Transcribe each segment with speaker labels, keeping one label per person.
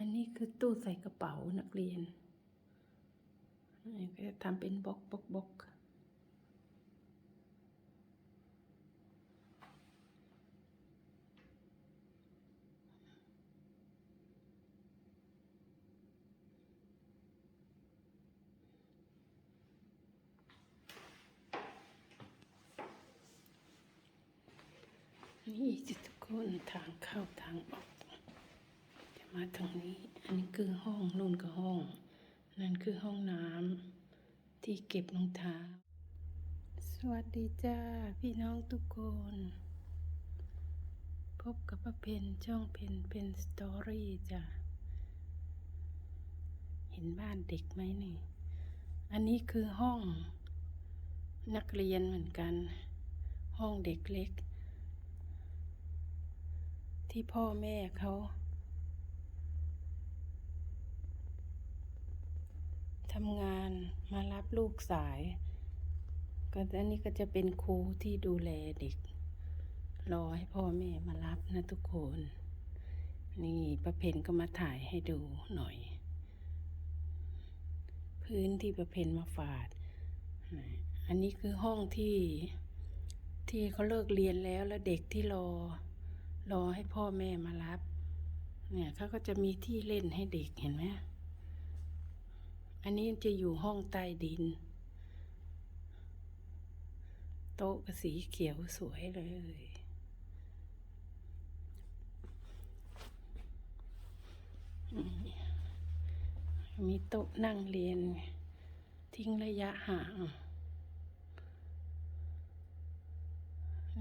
Speaker 1: อันนี้คือตู้ใส่กระเป๋านักเรียนก็จะทำเป็นบล็อกบล็อกบล็อกนี่จะทุกคนทางเข้าทางออก มาทางนี้ อันนี้คือห้องนู่นก็ห้อง นั่นคือห้องน้ำที่เก็บรองเท้า สวัสดีจ้า พี่น้องทุกคน พบกับป้าเพนช่องเพนเพนสตอรี่จ้ะ เห็นบ้านเด็กไหมนี่ อันนี้คือห้องนักเรียนเหมือนกัน ห้องเด็กเล็ก ที่พ่อแม่เขาำงานมารับลูกสาย ก็อันนี้ก็จะเป็นครูที่ดูแลเด็ก รอให้พ่อแม่มารับนะทุกคน นี่ประเพณก็มาถ่ายให้ดูหน่อย พื้นที่ประเพณมาฝาด อันนี้คือห้องที่ที่เขาเลิกเรียนแล้วแล้วเด็กที่รอ รอให้พ่อแม่มารับ เนี่ยเขาก็จะมีที่เล่นให้เด็กเห็นไหม อันนี้จะอยู่ห้องใต้ดิน โต๊ะก็สีเขียวสวยเลยมีโต๊ะนั่งเรียน ทิ้งระยะห่าง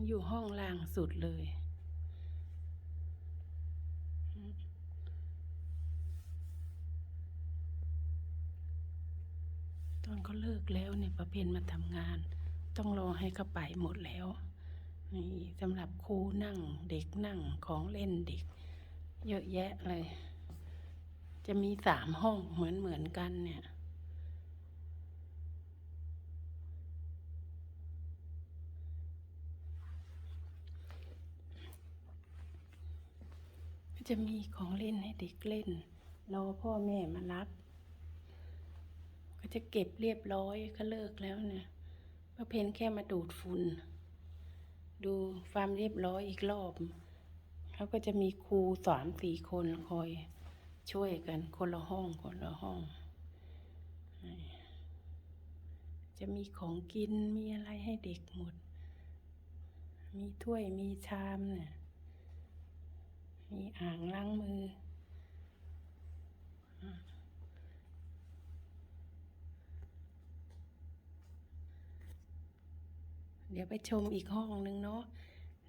Speaker 1: อยู่ห้องล่างสุดเลยตอนเขาเลิ กแล้วเนี่ยประเพณมาทำงาน ต้องรอให้เขาไปหมดแล้วนี่สำหรับครูนั่งเด็กนั่งของเล่นเด็ก เยอะแยะเลย จะมีสามห้องเหมือนเหมือนกันเนี่ยจะมีของเล่นให้เด็กเล่นรอพ่อแม่มารับ จะเก็บเรียบร้อยก็เลิกแล้วเนี่ยป้าเพนแค่มาดูดฝุ่น ดูความเรียบร้อยอีกรอบเขาก็จะมีครูสามสี่คนคอยช่วยกันคนละห้องคนละห้อง จะมีของกินมีอะไรให้เด็กหมด มีถ้วยมีชามเนี่ยมีอ่างล้างมือ ดี๋ยวไปชมอีกห้องนึงเนาะ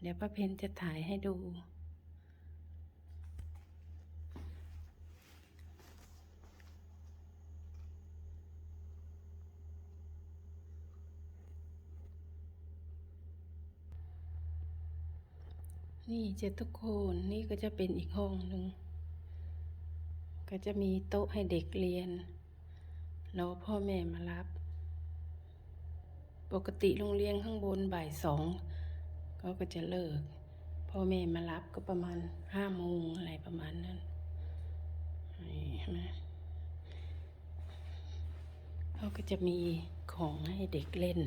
Speaker 1: เดี๋ยวป้าเพนจะถ่ายให้ดู นี่เจ็ดทุกคนนี่ก็จะเป็นอีกห้องหนึ่ง ก็จะมีโต๊ะให้เด็กเรียนรอพ่อแม่มารับ ปกติโรงเรียนข้างบนบ่ายสองเขาก็จะเลิก พ่อแม่มารับก็ประมาณห้าโมงอะไรประมาณนั้นนี่เห็นไหมเขาก็จะมีของให้เด็กเล่น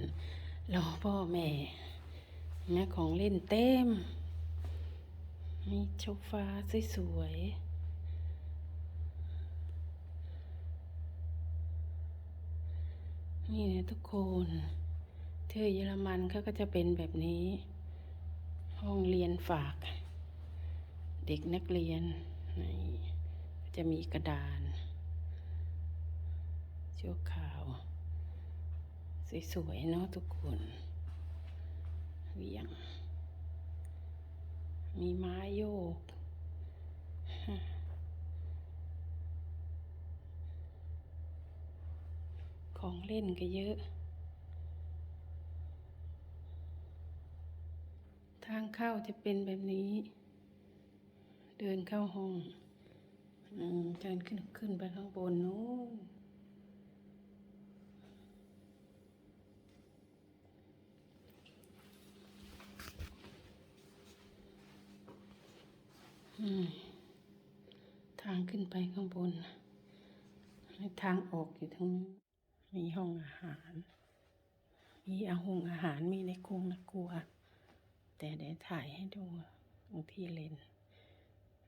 Speaker 1: รอพ่อแม่นไหมของเล่นเต็ม มีโซฟาสวยๆนี่นะทุกคน เธอเยอรมันเขาก็จะเป็นแบบนี้ ห้องเรียนฝาก เด็กนักเรียนนี่จะมีกระดานชั่วขาว สวยๆเนาะทุกคนเวียง มีไม้โยก ของเล่นก็เยอะ ทางเข้าจะเป็นแบบนี้ เดินเข้าห้องอเดินขึ้นขึ้นไปข้างบนนู้นทางขึ้นไปข้างบนทางออกอยู่ทางนี้มีห้องอาหาร มีอาหงอาหารมีในกรงนะกลัว แต่เดี๋ยวถ่ายให้ดูตรงที่เล่น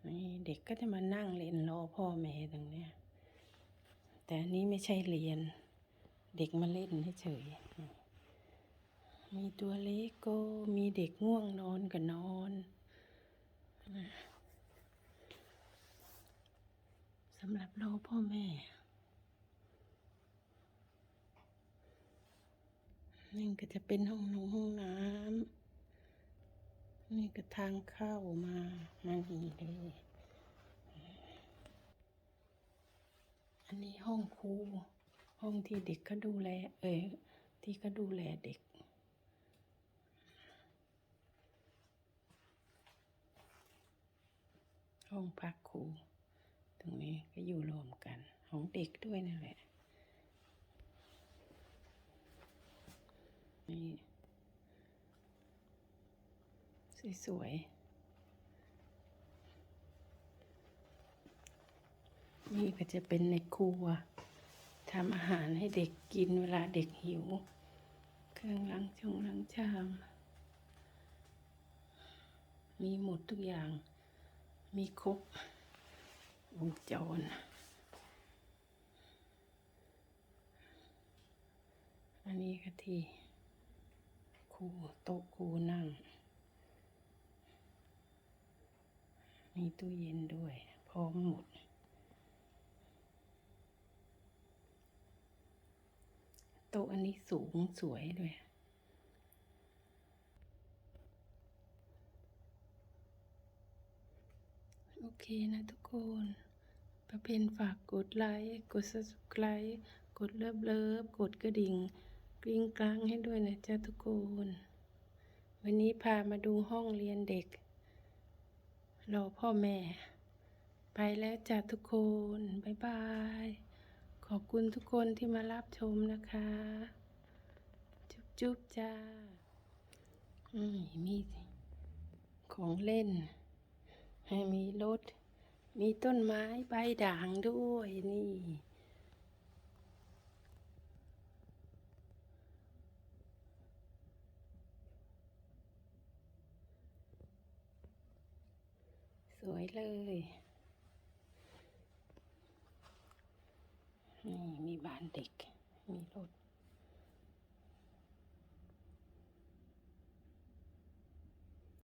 Speaker 1: นี่เด็กก็จะมานั่งเล่นรอพ่อแม่ตรงเนี้ยแต่อันนี้ไม่ใช่เรียน เด็กมาเล่นเฉยมีตัวเลโก้มีเด็กง่วงนอนก็นอนสำหรับรอพ่อแม่ นี่ก็จะเป็นห้องนงห้องน้ำ นี่ก็ทางเข้ามามานี่เลยอันนี้ห้องครูห้องที่เด็กเขาดูแล เอยที่เขาดูแลเด็ก ห้องพักครู ตรงนี้ก็อยู่รวมกัน ของเด็กด้วยนั่นแหละนี่ สวยๆ นี่ก็จะเป็นในครัวทำอาหารให้เด็กกินเวลาเด็กหิว เครื่องล้างชงล้างชาม มีหมดทุกอย่าง มีครบวงจรอันนี้ก็ที่ครูโต๊ะครูนั่ง มีตู้เย็นด้วย พร้อมหมด โต๊ะอันนี้สูงสวยด้วยโอเคนะทุกคนประเพณฝากกดไลค์ กด subscribe กดเลิฟเลิฟกดกระดิ่ง กริ้งกลางให้ด้วยนะจ๊ะทุกคน วันนี้พามาดูห้องเรียนเด็ก รอพ่อแม่ ไปแล้วจ้ะทุกคน บ๊ายบาย ขอบคุณทุกคนที่มารับชมนะคะ จุ๊บจุ๊บจ้า อืมมีของเล่น ให้มีรถ มีต้นไม้ใบด่างด้วยนี่ วยเลย นี่มีบ้านเด็ก มีรถ